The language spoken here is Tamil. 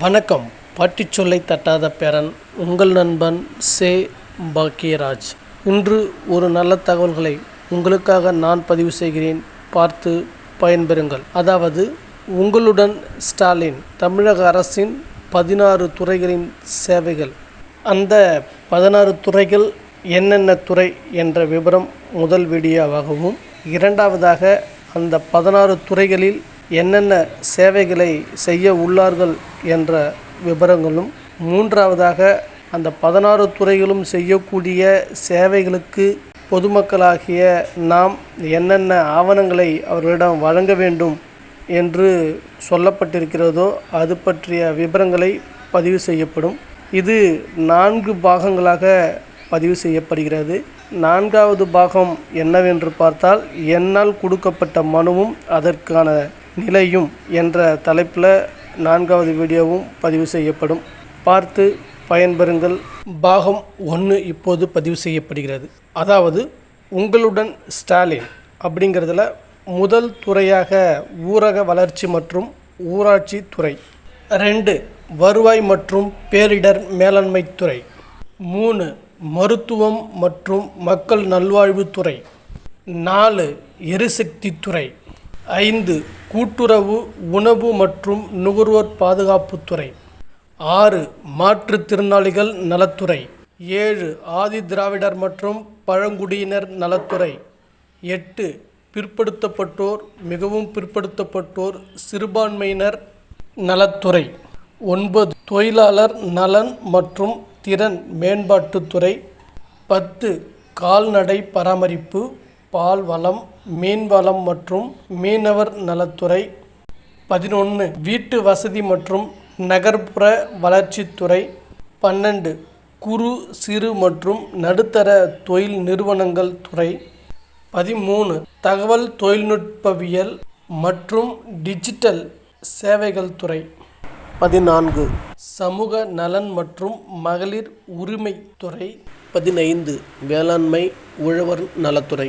வணக்கம். பாட்டி சொல்லை தட்டாத பேரன் உங்கள் நண்பன் சே. பாக்கியராஜ். இன்று ஒரு நல்ல தகவல்களை உங்களுக்காக நான் பதிவு செய்கிறேன். பார்த்து பயன்பெறுங்கள். அதாவது உங்களுடன் ஸ்டாலின் தமிழக அரசின் பதினாறு துறைகளின் சேவைகள். அந்த பதினாறு துறைகள் என்னென்ன துறை என்ற விவரம் முதல் வீடியோவாகவும் இரண்டாவதாக அந்த பதினாறு துறைகளில் என்னென்ன சேவைகளை செய்ய உள்ளார்கள் என்ற விபரங்களும் மூன்றாவதாக அந்த பதினாறு துறைகளும் செய்யக்கூடிய சேவைகளுக்கு பொதுமக்களாகிய நாம் என்னென்ன ஆவணங்களை அவர்களிடம் வழங்க வேண்டும் என்று சொல்லப்பட்டிருக்கிறதோ அது பற்றிய விவரங்களை பதிவு செய்யப்படும். இது நான்கு பாகங்களாக பதிவு செய்யப்படுகிறது. நான்காவது பாகம் என்னவென்று பார்த்தால் என்னால் கொடுக்கப்பட்ட மனுவும் அதற்கான நிலையும் என்ற தலைப்பில் நான்காவது வீடியோவும் பதிவு செய்யப்படும். பார்த்து பயன்பெறுங்கள். பாகம் ஒன்று இப்போது பதிவு செய்யப்படுகிறது. அதாவது உங்களுடன் ஸ்டாலின் அப்படிங்கிறதுல முதல் துறையாக ஊரக வளர்ச்சி மற்றும் ஊராட்சி துறை. ரெண்டு வருவாய் மற்றும் பேரிடர் மேலாண்மை துறை. மூணு மருத்துவம் மற்றும் மக்கள் நல்வாழ்வுத்துறை. நாலு எரிசக்தி துறை. ஐந்து கூட்டுறவு உணவு மற்றும் நுகர்வோர் பாதுகாப்புத்துறை ஆறு மாற்றுத்திறனாளிகள் நலத்துறை. ஏழு ஆதி திராவிடர் மற்றும் பழங்குடியினர் நலத்துறை. எட்டு பிற்படுத்தப்பட்டோர் மிகவும் பிற்படுத்தப்பட்டோர் சிறுபான்மையினர் நலத்துறை. ஒன்பது தொழிலாளர் நலன் மற்றும் திறன் மேம்பாட்டுத்துறை பத்து கால்நடை பராமரிப்பு. பால் வளம் மீன் வளம் மற்றும் மீனவர் நலத்துறை. பதினொன்று வீட்டு வசதி மற்றும் நகர்ப்புற வளர்ச்சித்துறை பன்னெண்டு குறு சிறு மற்றும் நடுத்தர தொழில் நிறுவனங்கள் துறை. பதிமூணு தகவல் தொழில்நுட்பவியல் மற்றும் டிஜிட்டல் சேவைகள் துறை. பதினான்கு சமூக நலன் மற்றும் மகளிர் உரிமை துறை. பதினைந்து வேளாண்மை உழவர் நலத்துறை.